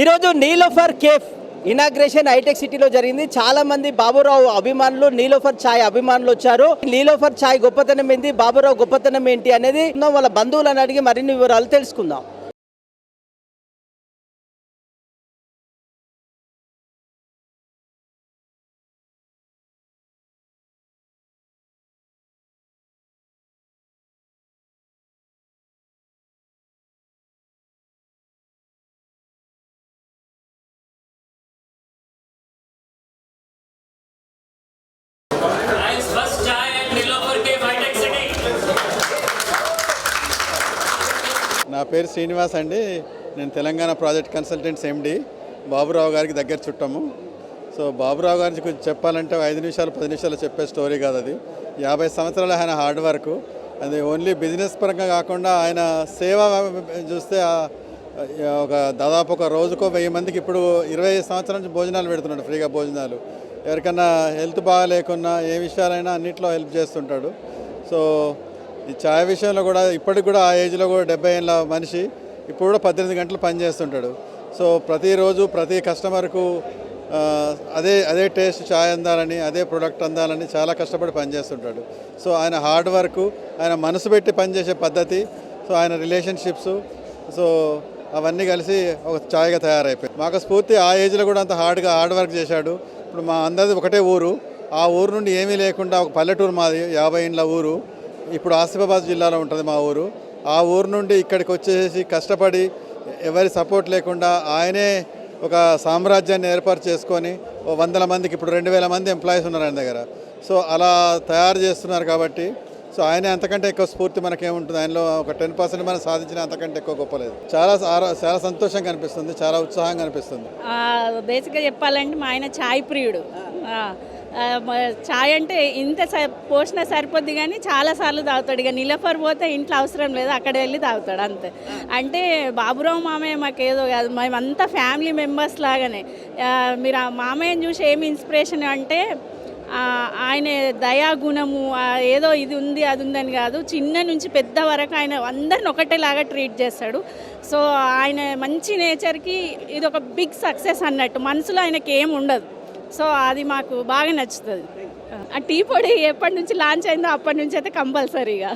ఈరోజు Niloufer cafe inauguration hitech సిటీలో జరిగింది. చాలా మంది బాబురావు అభిమానులు నీలోఫర్ ఛాయ్ అభిమానులు వచ్చారు. నీలోఫర్ ఛాయ్ గొప్పతనం ఏంటి? బాబురావు గొప్పతనం ఏంటి అనేది వాళ్ళ బంధువులను అడిగి మరిన్ని వివరాలు తెలుసుకుందాం. పేరు శ్రీనివాస్ అండి. నేను Telangana project consultants MD Baburao గారికి దగ్గర చుట్టాము. సో బాబురావు గారి గురించి చెప్పాలంటే ఐదు నిమిషాలు పది నిమిషాలు చెప్పే స్టోరీ కాదు అది. యాభై సంవత్సరాలు ఆయన హార్డ్ వర్క్. అది ఓన్లీ బిజినెస్ పరంగా కాకుండా ఆయన సేవ చూస్తే ఒక దాదాపు ఒక రోజుకో వెయ్యి మందికి ఇప్పుడు ఇరవై సంవత్సరాల నుంచి భోజనాలు పెడుతున్నాడు ఫ్రీగా భోజనాలు. ఎవరికన్నా హెల్త్ బాగా లేకున్నా ఏ విషయాలైనా అన్నింటిలో హెల్ప్ చేస్తుంటాడు. సో ఈ ఛాయ్ విషయంలో కూడా ఇప్పటికి కూడా ఆ ఏజ్లో కూడా డెబ్బై ఏళ్ళ మనిషి ఇప్పుడు కూడా పద్దెనిమిది గంటలు పని చేస్తుంటాడు. సో ప్రతిరోజు ప్రతి కస్టమర్కు అదే అదే టేస్ట్ ఛాయ్ అందాలని అదే ప్రొడక్ట్ అందాలని చాలా కష్టపడి పనిచేస్తుంటాడు సో ఆయన హార్డ్ వర్క్ ఆయన మనసు పెట్టి పనిచేసే పద్ధతి సో ఆయన రిలేషన్షిప్స్ సో అవన్నీ కలిసి ఒక ఛాయ్గా తయారైపోయింది. మాకు స్ఫూర్తి ఆ ఏజ్లో కూడా అంత హార్డ్గా హార్డ్ వర్క్ చేశాడు. ఇప్పుడు మా అందరిది ఒకటే ఊరు. ఆ ఊరు నుండి ఏమీ లేకుండా ఒక పల్లెటూరు మాది యాభై ఇండ్ల ఊరు. ఇప్పుడు ఆసిఫాబాద్ జిల్లాలో ఉంటుంది మా ఊరు. ఆ ఊరు నుండి ఇక్కడికి వచ్చేసి కష్టపడి ఎవరి సపోర్ట్ లేకుండా ఆయనే ఒక సామ్రాజ్యాన్ని ఏర్పాటు చేసుకొని వందల మందికి ఇప్పుడు రెండు వేల మంది ఎంప్లాయీస్ ఉన్నారు ఆయన దగ్గర. సో అలా తయారు చేస్తున్నారు కాబట్టి సో ఆయన అంతకంటే ఎక్కువ స్ఫూర్తి మనకేముంటుంది? ఆయనలో ఒక టెన్ పర్సెంట్ మనం సాధించిన అంతకంటే ఎక్కువ గొప్పలేదు చాలా చాలా సంతోషంగా అనిపిస్తుంది చాలా ఉత్సాహంగా అనిపిస్తుంది. బేసిక్గా చెప్పాలంటే మా ఆయన ఛాయ్ ప్రియుడు. చాయ్ ఛాయ్ అంటే ఇంత స- పోషణ సరిపోద్ది కానీ చాలాసార్లు తాగుతాడు. ఇక నిలఫర్ పోతే ఇంట్లో అవసరం లేదు అక్కడ వెళ్ళి తాగుతాడు అంతే. అంటే బాబురావు మామయ్య మాకేదో కాదు మేమంతా ఫ్యామిలీ మెంబర్స్ లాగానే. మీరు ఆ మామయ్యని చూసి ఏమి ఇన్స్పిరేషన్ అంటే ఆయన దయాగుణము ఏదో ఇది ఉంది అది ఉందని కాదు. చిన్న నుంచి పెద్ద వరకు ఆయన అందరిని ఒకటేలాగా ట్రీట్ చేస్తాడు. సో ఆయన మంచి నేచర్కి ఇది ఒక బిగ్ సక్సెస్ అన్నట్టు. మనసులో ఆయనకి ఏం ఉండదు. సో అది మాకు బాగా నచ్చుతుంది. ఆ టీ పొడి ఎప్పటి నుంచి లాంచ్ అయిందో అప్పటి నుంచి అయితే కంపల్సరీగా.